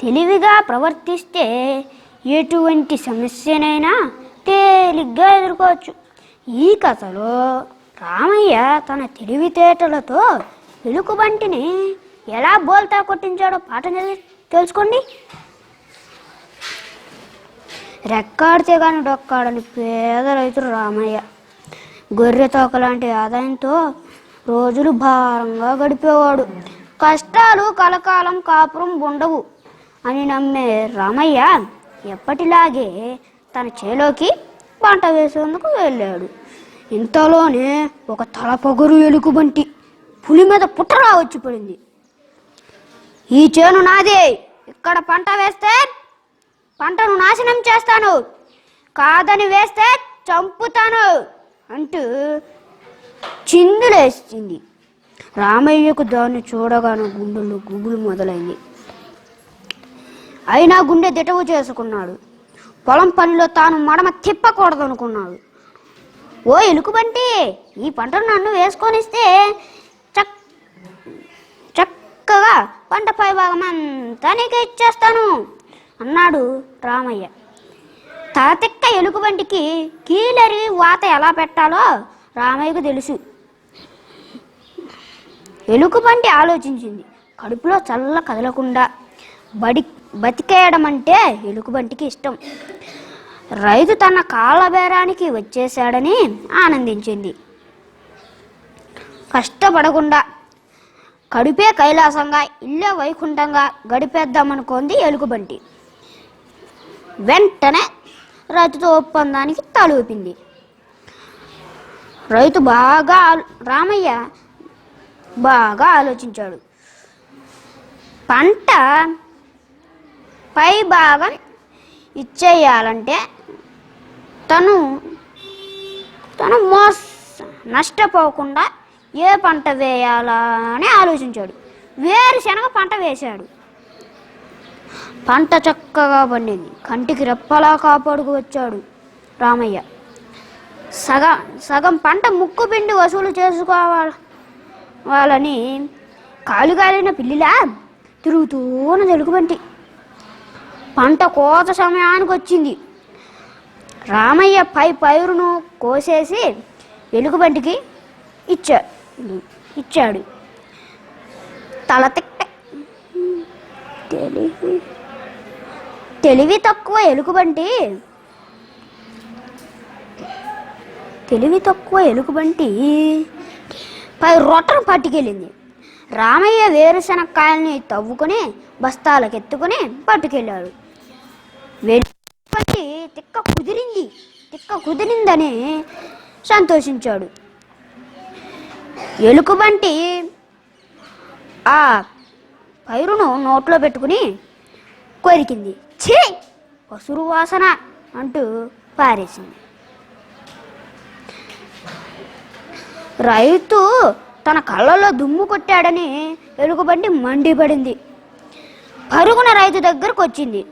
తెలివిగా ప్రవర్తిస్తే ఎటువంటి సమస్యనైనా తేలిగ్గా ఎదుర్కోవచ్చు. ఈ కథలో రామయ్య తన తెలివితేటలతో ఎలుకబంటిని ఎలా బోల్తా కొట్టించాడో పాఠం చదివి తెలుసుకోండి. రెక్కాడితే కానీ డొక్కాడని పేద రైతుడు రామయ్య. గొర్రె తోక లాంటి ఆదాయంతో రోజులు భారంగా గడిపేవాడు. కష్టాలు కలకాలం కాపురం ఉండవు అని నమ్మే రామయ్య ఎప్పటిలాగే తన చేలోకి పంట వేసేందుకు వెళ్ళాడు. ఇంతలోనే ఒక తలపొగరు ఎలుగుబంటి పులి మీద పుట్టరా వచ్చి పడింది. ఈ చేను నాదే ఇక్కడ పంట వేస్తే పంటను నాశనం చేస్తాను. కాదని వేస్తే చంపుతాను అంటూ చిందులేసింది. రామయ్యకు దాన్ని చూడగాను గుండెలు గుబులు మొదలైంది. అయినా గుండె దిటవు చేసుకున్నాడు. పొలం పనిలో తాను మడమ తిప్పకూడదనుకున్నాడు. ఓ ఎలుకబంటి ఈ పంటను నన్ను వేసుకొనిస్తే చక్ చక్కగా పంట పై భాగం అంతా నీకే ఇచ్చేస్తాను అన్నాడు రామయ్య. తలతిక్క ఎలుకబంటికి కీలరి వాత ఎలా పెట్టాలో రామయ్యకు తెలుసు. ఎలుకబంటి ఆలోచించింది. కడుపులో చల్ల కదలకుండా బడి బతికేయడం అంటే ఎలుకబంటికి ఇష్టం. రైతు తన కాలబేరానికి వచ్చేశాడని ఆనందించింది. కష్టపడకుండా కడుపే కైలాసంగా ఇల్లే వైకుంఠంగా గడిపేద్దామనుకుంది ఎలుగుబంటి వెంటనే రైతుతో ఒప్పందానికి తలూపింది. రైతు బాగా రామయ్య బాగా ఆలోచించాడు. పంట పై భాగం ఇచ్చేయాలంటే తను తను మోస్ నష్టపోకుండా ఏ పంట వేయాలా అని ఆలోచించాడు. వేరుశనగ పంట వేశాడు. పంట చక్కగా పండింది. కంటికి రెప్పలా కాపాడుకు వచ్చాడు రామయ్య. సగం సగం పంట ముక్కు పిండి వసూలు చేసుకోవాలి వాళ్ళని కాలుగాలిన పిల్లిలా తిరుగుతూన జలుగుబంటి. పంట కోత సమయానికి వచ్చింది రామయ్య పై పైరును కోసేసి వెలుగుబంటికి ఇచ్చా ఇచ్చాడు. తల తిక్క తెలివి తెలివి తక్కువ ఎలుగుబంటి. తెలివి తక్కువ ఎలుగుబంటి. పై రొట్టను పట్టుకెళ్ళింది. రామయ్య వేరుశనక్కాయల్ని తవ్వుకొని బస్తాలకెత్తుకొని పట్టుకెళ్ళాడు. వెళ్ళి తిక్క కుదిరింది. తిక్క కుదిరిందని సంతోషించాడు. ఎలుకబంటి ఆ పైరును నోట్లో పెట్టుకుని కొరికింది. ఛీ! పసురు వాసన అంటూ పారేసింది. రైతు తన కళ్ళలో దుమ్ము కొట్టాడని ఎలుగుబంటి మండిపడింది. పరుగున రైతు దగ్గరకు వచ్చింది.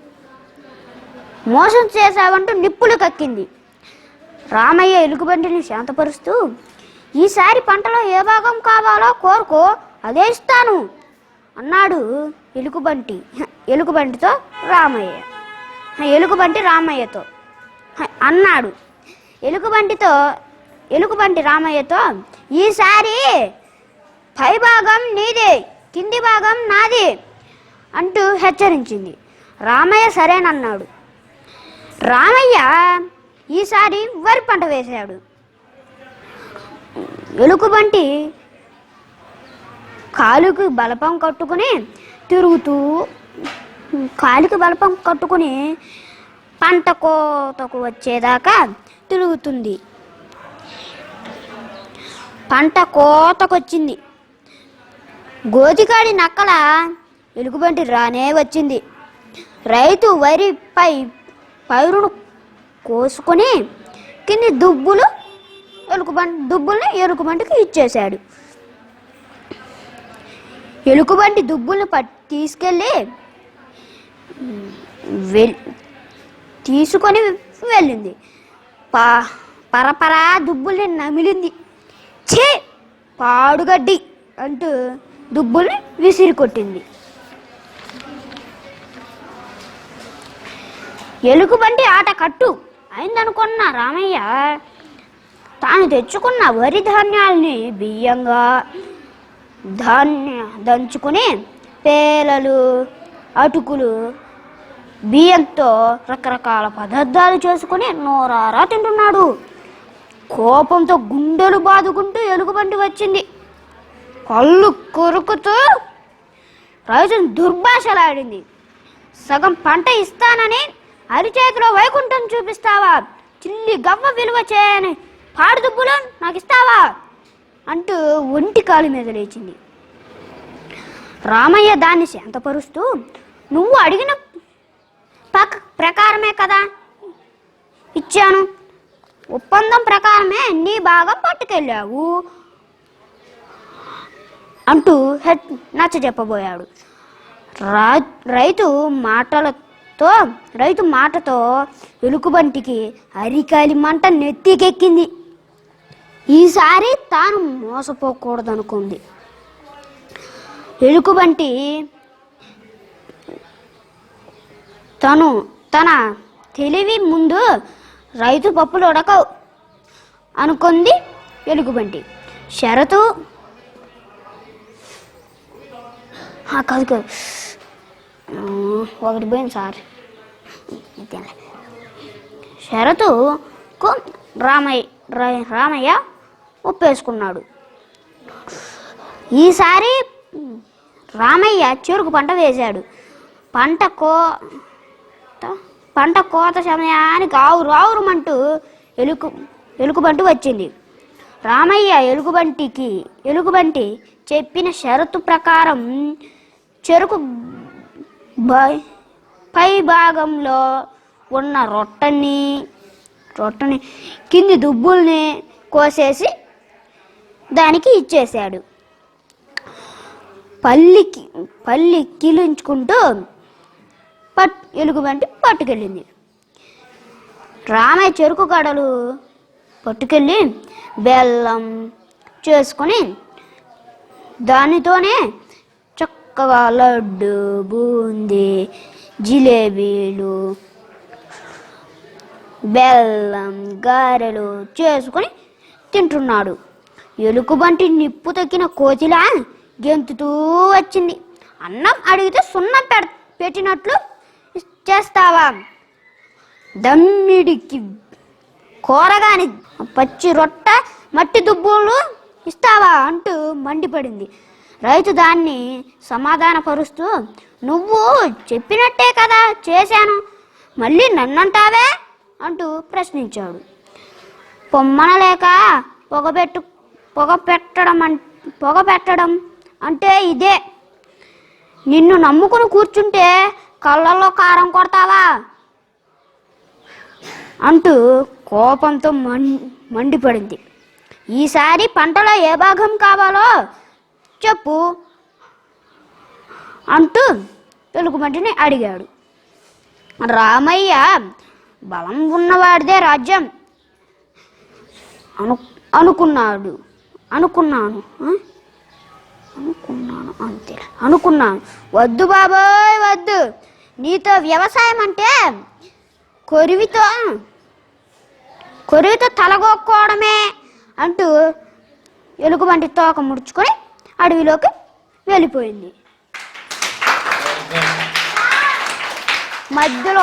మోసం చేశావంటూ నిప్పులు కక్కింది. రామయ్య ఎలుగుబంటిని శాంతపరుస్తూ ఈసారి పంటలో ఏ భాగం కావాలో కోరుకో అదే ఇస్తాను అన్నాడు ఎలుగుబంటి ఎలుగుబంటితో రామయ్య. ఎలుగుబంటి రామయ్యతో అన్నాడు. ఎలుగుబంటితో ఎలుగుబంటి రామయ్యతో ఈసారి పై భాగం నీదే కింది భాగం నాది అంటూ హెచ్చరించింది. రామయ్య సరేనన్నాడు. రామయ్య ఈసారి వరి పంట వేశాడు. ఎలుకబంటి కాలుకి బలపం కట్టుకుని తిరుగుతూ కాలుకి బలపం కట్టుకుని పంట కోతకు వచ్చేదాకా తిరుగుతుంది. పంట కోతకొచ్చింది. గోతికాడి నక్కల ఎలుగుబంటి రానే వచ్చింది. రైతు వరిపై పైరును కోసుకొని కింది దుబ్బులు ఎలుకబంటి దుబ్బుల్ని ఎలుకబంటికి ఇచ్చేశాడు. ఎలుకబంటి దుబ్బుల్ని పట్ తీసుకెళ్ళి వెల్ తీసుకొని వెళ్ళింది. పా పరపరా దుబ్బుల్ని నమిలింది. ఛే! పాడుగడ్డి అంటూ దుబ్బుల్ని విసిరి కొట్టింది. ఎలుగుబంటి ఆట కట్టు అయిందనుకున్న రామయ్య తాను తెచ్చుకున్న వరి ధాన్యాల్ని బియ్యంగా ధాన్య దంచుకుని పేలలు అటుకులు బియ్యంతో రకరకాల పదార్థాలు చేసుకుని నోరారా తింటున్నాడు. కోపంతో గుండెలు బాదుకుంటూ ఎలుగుబంటి వచ్చింది. కళ్ళు కొరుకుతూ రైతును దుర్భాషలాడింది. సగం పంట ఇస్తానని అరిచేతిలో వైకుంఠం చూపిస్తావా? చిల్లి గవ్వ విలువ చేయని పాడుదుబ్బులు నాకు ఇస్తావా అంటూ ఒంటి కాలు మీద లేచింది. రామయ్య దాన్ని శాంతపరుస్తూ నువ్వు అడిగిన ప్రకారమే కదా ఇచ్చాను. ఒప్పందం ప్రకారమే నీ భాగం పట్టుకెళ్ళావు అంటూ హెడ్ నచ్చ చెప్పబోయాడు. రా రైతు మాటలతో రైతు మాటతో ఎలుకబంటికి అరికాలి మంట నెత్తికెక్కింది. ఈసారి తాను మోసపోకూడదనుకుంది. ఎలుకబంటి తను తన తెలివి ముందు రైతు పప్పులు ఉడకవు. అనుకుంది ఎలుగుబంటి. షరతు. కాదు కాదు. ఒకటి పోయింది సార్. షరతుకు రామయ్య రామయ్య ఒప్పేసుకున్నాడు ఈసారి రామయ్య చెరుకు పంట వేశాడు. పంట కో పంట కోత సమయానికి ఆవురు ఆవురుమంటూ ఎలుకు ఎలుకబంటి వచ్చింది. రామయ్య ఎలుగుబంటికి ఎలుగుబంటి చెప్పిన షరతు ప్రకారం చెరుకు బై- పై భాగంలో ఉన్న రొట్టని రొట్టని కింది దుబ్బుల్ని కోసేసి దానికి ఇచ్చేశాడు. పల్లికి పల్లి కీలించుకుంటూ పట్ ఎలుగుబంటి పట్టుకెళ్ళింది. రామయ్య చెరుకు గడలు పట్టుకెళ్ళి బెల్లం చేసుకొని దానితోనే చక్కగా లడ్డు బూందీ జిలేబీలు బెల్లం గారెలు చేసుకొని తింటున్నాడు. ఎలుకబంటి నిప్పు తక్కిన కోతిలా గెంతుతూ వచ్చింది. అన్నం అడిగితే సున్నం పెడ పెట్టినట్లు చేస్తావా? దమ్మిడికి కూరగాని పచ్చి రొట్ట మట్టి దుబ్బులు ఇస్తావా అంటూ మండిపడింది. రైతు దాన్ని సమాధానపరుస్తూ నువ్వు చెప్పినట్టే కదా చేశాను మళ్ళీ నన్నంటావే? అంటూ ప్రశ్నించాడు. పొమ్మనలేక పొగబెట్టు పొగ పెట్టడం అన్ పొగ పెట్టడం అంటే ఇదే. నిన్ను నమ్ముకుని కూర్చుంటే కళ్ళల్లో కారం కొడతావా? అంటూ కోపంతో మం మండిపడింది. ఈసారి పంటలో ఏ భాగం కావాలో చెప్పు అంటూ ఎలుగుబంటిని అడిగాడు. రామయ్య బలం ఉన్నవాడిదే రాజ్యం అను అనుకున్నాడు. అనుకున్నాను అనుకున్నాను అంతే. అనుకున్నాను. వద్దు బాబోయ్ వద్దు. నీతో వ్యవసాయం అంటే కొరివితో కొరివితో తలగొక్కోవడమే అంటూ ఎలుగుబంటి తోక ముడుచుకొని అడవిలోకి వెళ్ళిపోయింది. మధ్యలో